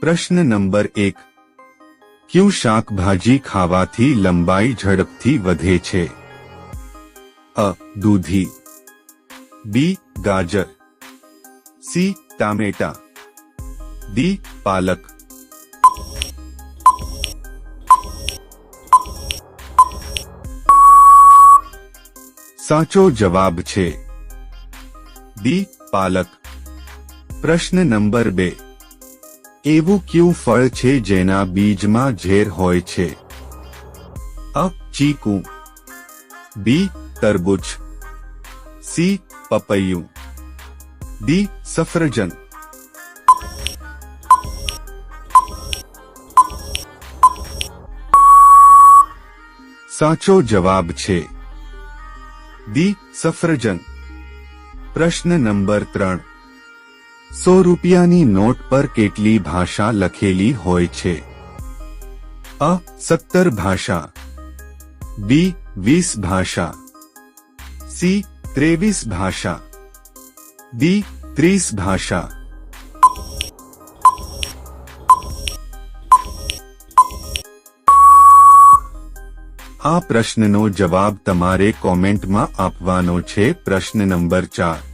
प्रश्न नंबर एक क्यों शाक भाजी खावा थी लंबाई झड़पती वधे छे अ दूधी बी गाजर सी टामेटा डी पालक साचो जवाब छे डी पालक प्रश्न नंबर बे એવું કયું ફળ છે જેના બીજમાં ઝેર હોય છે અ ચીકુ બી તરબૂચ સી પપૈયું ડી સફરજન સાચો જવાબ છે ડી સફરજન પ્રશ્ન નંબર ત્રણ ₹100 ની નોટ પર કેટલી ભાષા લખેલી હોય છે અ 70 ભાષા બી 20 ભાષા સી 23 ભાષા ડી 30 ભાષા આ પ્રશ્ન નો જવાબ તમારે કમેન્ટ માં આપવાનો છે પ્રશ્ન નંબર 4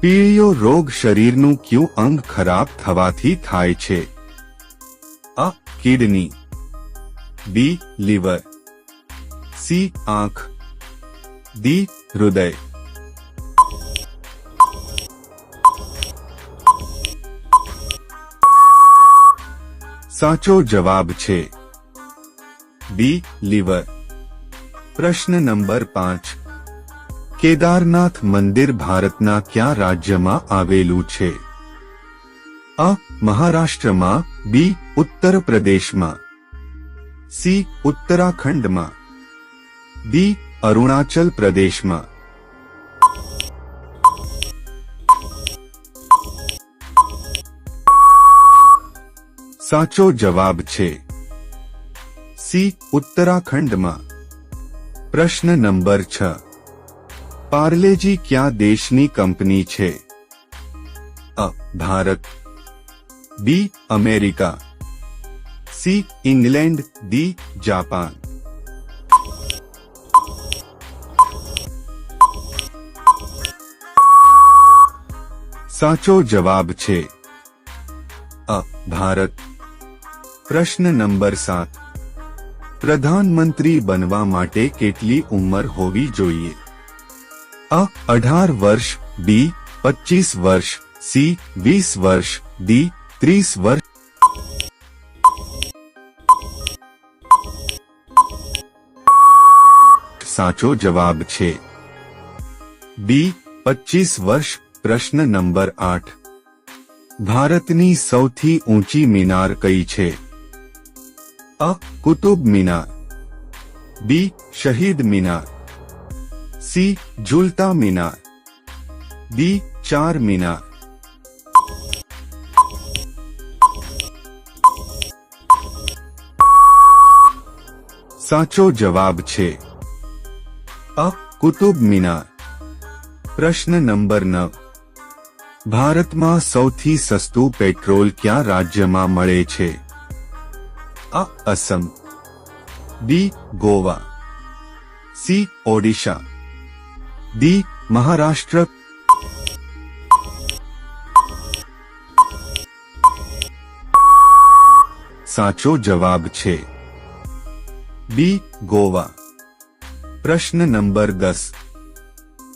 પીળીયો રોગ શરીરનું કયું અંગ ખરાબ થવાથી થાય છે A kidney B liver C આંખ દી હૃદય સાચો જવાબ છે બી લીવર પ્રશ્ન નંબર પાંચ કેદારનાથ મંદિર ભારતના ક્યાં રાજ્યમાં આવેલું છે આ મહારાષ્ટ્રમાં બી ઉત્તર પ્રદેશમાં સી ઉત્તરાખંડમાં ડી અરુણાચલ પ્રદેશમાં સાચો જવાબ છે સી ઉત્તરાખંડમાં પ્રશ્ન નંબર છ पार्ले जी क्या देश कंपनी छे A Bharat B America C England D Japan साचो जवाब छे अ भारत प्रश्न नंबर सात प्रधानमंत्री बनवा माटे केटली उम्र होवी जोइए अ अठार वर्ष बी पच्चीस वर्ष सी बीस वर्ष डी तीस वर्ष साचो जवाब छे बी पच्चीस वर्ष प्रश्न नंबर आठ भारतनी सौथी ऊंची मीनार कई छे अ कुतुब मीनार बी शहीद मीनार सी झूलता मीनार बी चार मीनार साचो जवाब छे अ कुतुब मीनार प्रश्न नंबर नौ भारत में सौथी सस्तु पेट्रोल क्या राज्य में मे Assam B Goa C Odisha D Maharashtra साचो जवाब छे बी गोवा प्रश्न नंबर 10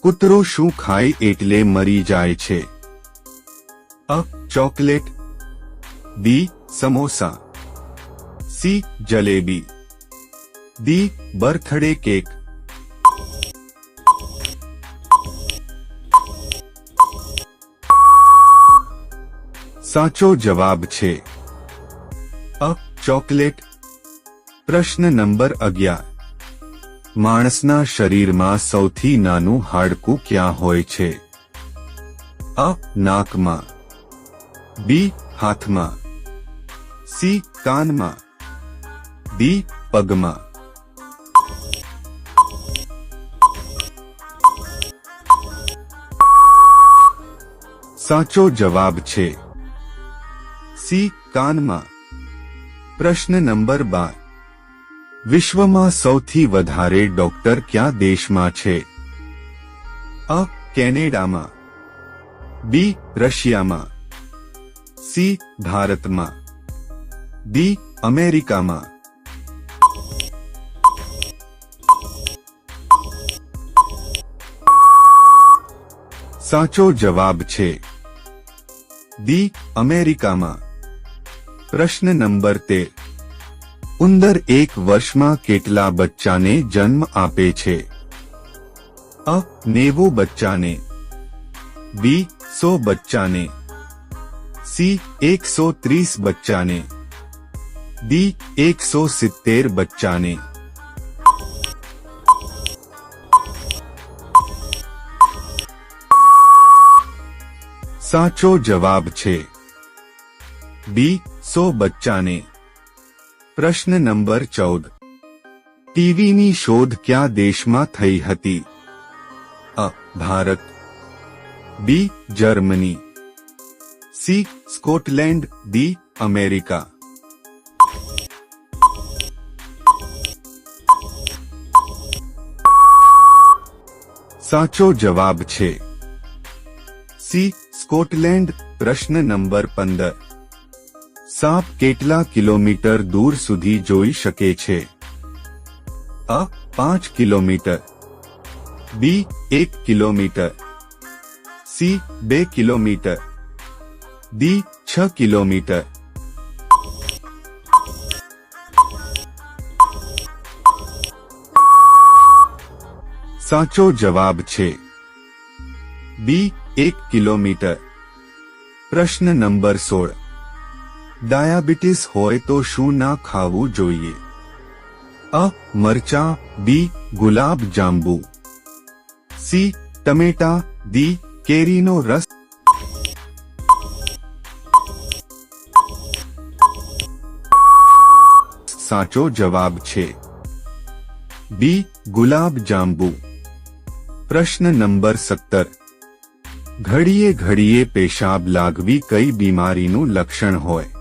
कुत्रो શું ખાય એટલે મરી જાય છે A chocolate B samosa C jalebi D birthday cake સાચો જવાબ છે અ ચોકલેટ પ્રશ્ન નંબર અગિયાર માણસના શરીરમાં સૌથી નાનું હાડકું ક્યાં હોય છે અ નાકમાં બી હાથમાં સી કાનમાં દી પગમાં સાચો જવાબ છે सी कान मां प्रश्न नंबर बार विश्व में सौथी डॉक्टर क्या देश में छे अ कैनेडा मां बी रशिया मां सी भारत मां डी अमेरिका मां साचो जवाब छे दी अमेरिका मां પ્રશ્ન નંબર તેર ઉંદર એક વર્ષમાં કેટલા બચ્ચાને જન્મ આપે છે અ નેવું બચ્ચાને બી સો બચ્ચાને સી એકસો ત્રીસ બચ્ચાને ડી એકસો સિત્તેર બચ્ચાને સાચો જવાબ છે બી सो बच्चा ने प्रश्न नंबर चौदह टीवी नी शोध क्या देश में थी A Bharat B Germany C Scotland D America साचो जवाब छे सी स्कॉटलैंड प्रश्न नंबर पंदर आप કેટલા કિલોમીટર દૂર સુધી જોઈ શકે છે A 5 kilometre B 1 kilometre C 2 kilometre D 6 kilometre સાચો જવાબ છે બી 1 કિલોમીટર પ્રશ્ન નંબર 16 ડાયાબિટીસ હોય તો શું ના ખાવું જોઈએ અ મરચા બી ગુલાબ જાંબુ સી ટમેટા દી કેરીનો રસ સાચો જવાબ છે બી ગુલાબ જાંબુ પ્રશ્ન નંબર સત્તર ઘડીએ ઘડીએ પેશાબ લાગવી કઈ બીમારીનું લક્ષણ હોય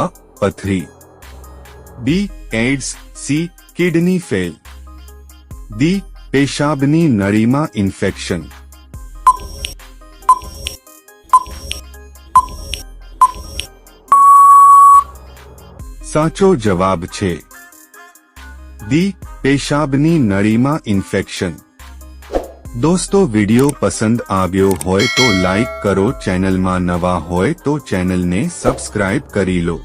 અ પથરી B AIDS C kidney fail D પેશાબની નળીમાં ઇન્ફેક્શન સાચો જવાબ છે દી પેશાબની નળીમાં ઇન્ફેક્શન દોસ્તો વિડીયો પસંદ આવ્યો હોય તો લાઈક કરો ચેનલમાં નવા હોય તો ચેનલને સબસ્ક્રાઇબ કરી લો